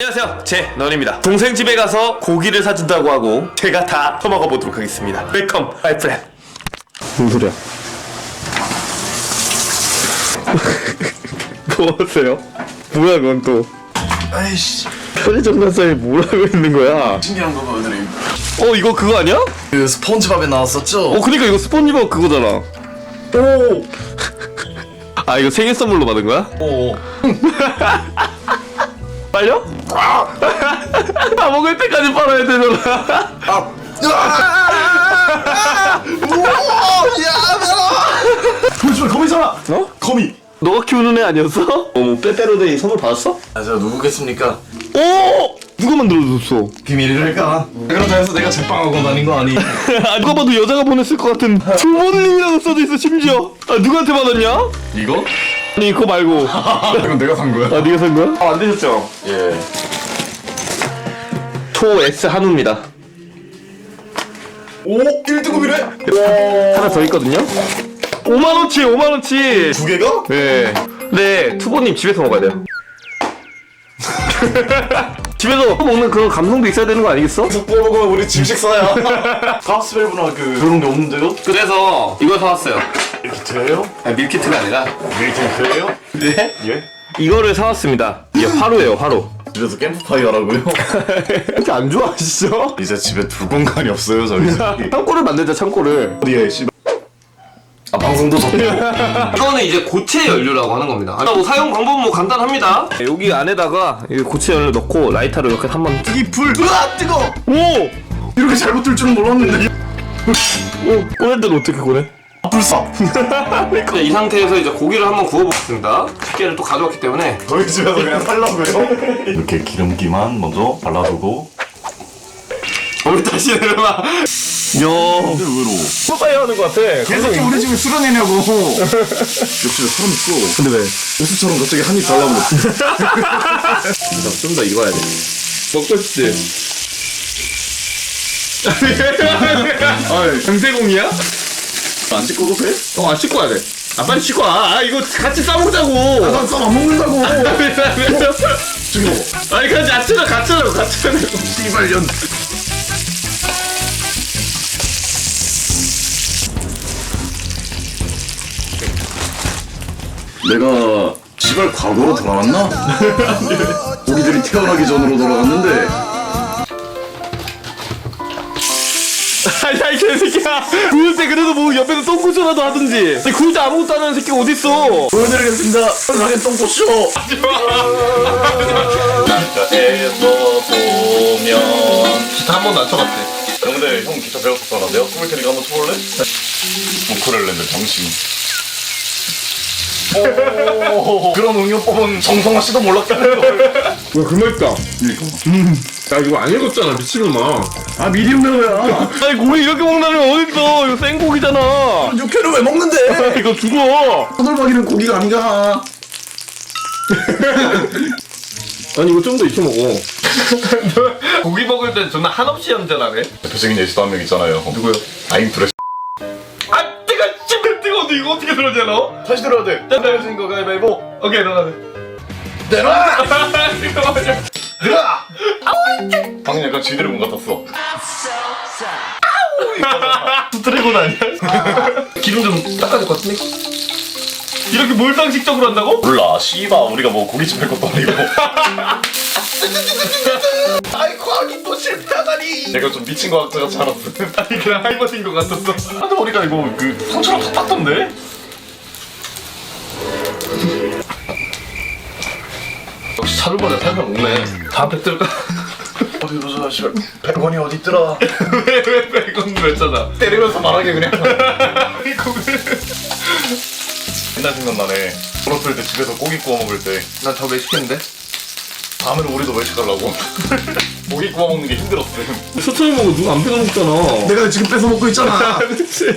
안녕하세요. 제 넌입니다. 동생 집에 가서 고기를 사준다고 하고 제가 다 처먹어 보도록 하겠습니다. 웰컴 마이 프렌드 무슨 소리야? 뭐 하세요? 뭐야 그건 또? 아이씨. 편의점가서에 뭘 하고 있는 거야? 신기한 거 보여드림. 어 이거 그거 아니야? 그 스폰지밥에 나왔었죠? 어 그니까 이거 스폰지밥 그거잖아. 오! 아 이거 생일 선물로 받은 거야? 오 빨려? 아 먹을 때까지 빨아야 되잖아 아! 야! 보여주면 거미잖아! 어? 거미! 너가 키우는 애 아니었어? 어뭐 빼빼로데이 선물 받았어? 아 제가 누구겠습니까? 오! 누가 만들어줬어? 비밀이랄까? 그렇다 해서 내가 제빵하고 다닌 거 아니? 아, 누가 봐도 여자가 보냈을 것 같은 부모님이라고 써져 있어 심지어 아 누구한테 받았냐? 이거? 아니 그거 말고 아 이건 내가 산 거야 네가 산 거야? 아 안 되셨죠? 예 초 S 한우입니다 오! 1등급이래? 하나 더 있거든요 5만원치 5만원치 두 개가? 네. 네, 투보님 집에서 먹어야 돼요. 집에서 먹는 그런 감성도 있어야 되는 거 아니겠어? 구워 먹으면 우리 집 식사야 가스밸브나 그 그런 게 없는데요? 그래서 이걸 사왔어요. 밀키트예요? 아, 밀키트가 아니라. 밀키트예요? 네? 예? 이거를 사왔습니다. 이게 화로예요, 화로. 집에서 캠프파이 하라고요? 이렇게 안 좋아하시죠? 이제 집에 둘 공간이 없어요 저희 집이 창고를 만들자, 창고를. 어디에 씨. 아 방송도 좋고 이거는 이제 고체 연료라고 하는 겁니다. 아, 뭐 사용 방법은 뭐 간단합니다. 여기 안에다가 이 고체 연료 넣고 라이터를 이렇게 한번 이 불! 으아 뜨거! 오! 이렇게 잘못 들 줄은 몰랐는데 오! 꺼낼 때는 어떻게 꺼내? 불사 네, 이 상태에서 이제 고기를 한번 구워보겠습니다. 집게를 또 가져왔기 때문에 저희 집에서 그냥 살라고요? 이렇게 기름기만 먼저 발라두고 우리 다시 내려놔. 야, 의외로 빨리 하는 것 같아. 계속 우리 집에 술어내냐고 욕실에 사람 있어 근데 왜? 우수처럼 갑자기 한입 달라버렸어 좀더 익어야 돼. 먹고 싶지? 아이 강세공이야? 안 찍고도 돼? 어, 안 씻고 와야 돼. 아, 빨리 씻고 와. 아, 이거 같이 싸먹자고. 난쌈안 먹는다고 저기 먹어 아니, 같이 같이 하자, 같이 하자고, 같이 하자고. 씨발년 내가 시발 과거로 돌아왔나? 우리들이 태어나기 전으로 돌아갔는데 아니, 야, 이 개새끼야. 구울 때 그래도 뭐 옆에서 똥꼬쇼라도 하든지. 근데 구울 때 아무것도 안 하는 새끼가 어딨어. 보여드리겠습니다 편하게 똥꼬쇼 남자에서 보면 기타 한 번도 안 쳐봤대. 근데 형 기타 배웠었잖아 내가 꾸밀 테니까 한번 쳐볼래? 우크렐레인데 정신 오 그런 응용법은 정성화 씨도 몰랐겠네 와, 그 맛있다. 야, 이거 안 익었잖아, 미친놈아. 아 미디움 매워야 아니, 고기 이렇게 먹는다면 어딨어. 이거 생고기잖아. 육회를 왜 먹는데 이거 죽어. 호들박이는 고기가 아닌가 아니 이거 좀 더 익혀 먹어. 고기 먹을 때 존나 한없이 얌전하네. 대표적인 예시도 한 명 있잖아요 누구요? 아임프레스 아 뜨거 뜨거운데 이거 어떻게 들어오냐 너? 다시 들어야 돼 떨어진 거 가위바위보. 오케이 너가 내놔 돼. 내놔 방금 약간 쥐드래곤 같았어 드래곤 아니야? 기름 좀 닦아줄 것 같은데? 이렇게 몰상식적으로 한다고? 몰라 씨바 우리가 뭐 고깃집 할 것도 아니고 아이고 하긴 또 실패하다니 내가 좀 미친 것 같지 않았어 아니 그냥 하이버신 것 같았어. 하다 보니까 이거 그 상처랑 다 땄던데 역시 차돌바에 살살 먹네. 다 뱉을까? 어디 보자 씨발 100원이 어디 있더라 왜왜 백원 뱉잖아. 때리면서 말하게 그냥 이거 왜? 옛날 생각나네 어렸을 때 집에서 고기 구워 먹을 때 난저 외식했는데? 다음에는 우리도 외식하려고 고기 구워 먹는 게 힘들었어 천천히 먹어 누가 안 뺏어 먹잖아. 내가 지금 뺏어 먹고 있잖아 그치.